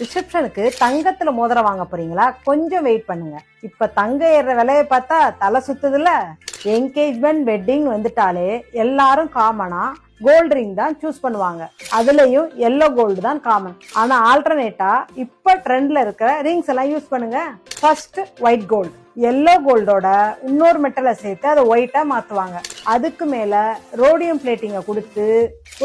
ரிசப்ஷனுக்கு தங்கத்துல மோதிரம் வாங்க போறீங்களா? கொஞ்சம் வெயிட் பண்ணுங்க. இப்ப தங்க ஏற விலையை பார்த்தா தலை சுத்துதுல என்கேஜ்மெண்ட் வெட்டிங் வந்துட்டாலே எல்லாரும் காமனா கோல்டு ரிங் தான் சூஸ் பண்ணுவாங்க. அதுலயும் எல்லோ கோல்டு தான் காமன் ஆனா ஆல்டர்னேட்டா இப்ப ட்ரெண்ட்ல இருக்கிற ரிங்ஸ் எல்லாம் யூஸ் பண்ணுங்க. ஃபர்ஸ்ட் ஒயிட் கோல்டு எல்லோ கோல்டோட இன்னொரு மெட்டலை சேர்த்து அதை ஒயிட்டா மாத்துவாங்க. அதுக்கு மேல ரோடியம் பிளேட்டிங்க கொடுத்து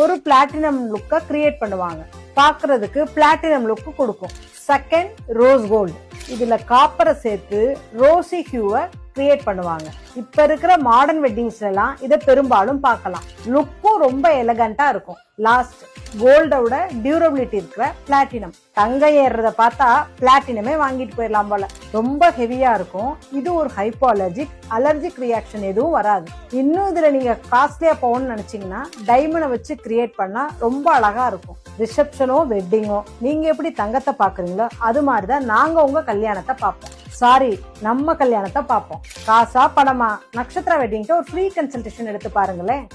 ஒரு பிளாட்டினம் லுக்கை கிரியேட் பண்ணுவாங்க. பார்க்கறதுக்கு பிளாட்டினம் லுக்கு கொடுக்கும். செகண்ட் ரோஸ் கோல்டு இதுல காப்பரை சேர்த்து ரோசி ஹியூவை கிரியேட் பண்ணுவாங்க. இப்ப இருக்கிற மாடர்ன் வெட்டிங்ஸ்ல எல்லாம் இதை பெரும்பாலும் பார்க்கலாம். லுக்கும் ரொம்ப எலகண்டா இருக்கும். லாஸ்ட் கோல்டோட டியூரபிலிட்டி இருக்கிற பிளாட்டினம் தங்கம் ஏறுறத பார்த்தா பிளாட்டினமே வாங்கிட்டு போயிடலாம் போல. ரொம்ப ஹெவியா இருக்கும். இது ஒரு ஹைப்போ அலர்ஜிக் அலர்ஜிக் ரியாக்ஷன் எதுவும் வராது. இன்னும் இதுல நீங்க காஸ்ட்லியா போகணும்னு நினைச்சீங்கன்னா டைமண்டை வச்சு கிரியேட் பண்ணா ரொம்ப அழகா இருக்கும். ரிசப்ஷனோ வெட்டிங்கோ நீங்க எப்படி தங்கத்தை பாக்குறீங்களோ அது மாதிரிதான் நாங்க உங்க கல்யாணத்தை பார்ப்போம். சாரி நம்ம கல்யாணத்தை பார்ப்போம். காசா பணமா? நட்சத்திர வெட்டிங்க்கு ஒரு ஃப்ரீ கன்சல்டேஷன் எடுத்து பாருங்களேன்.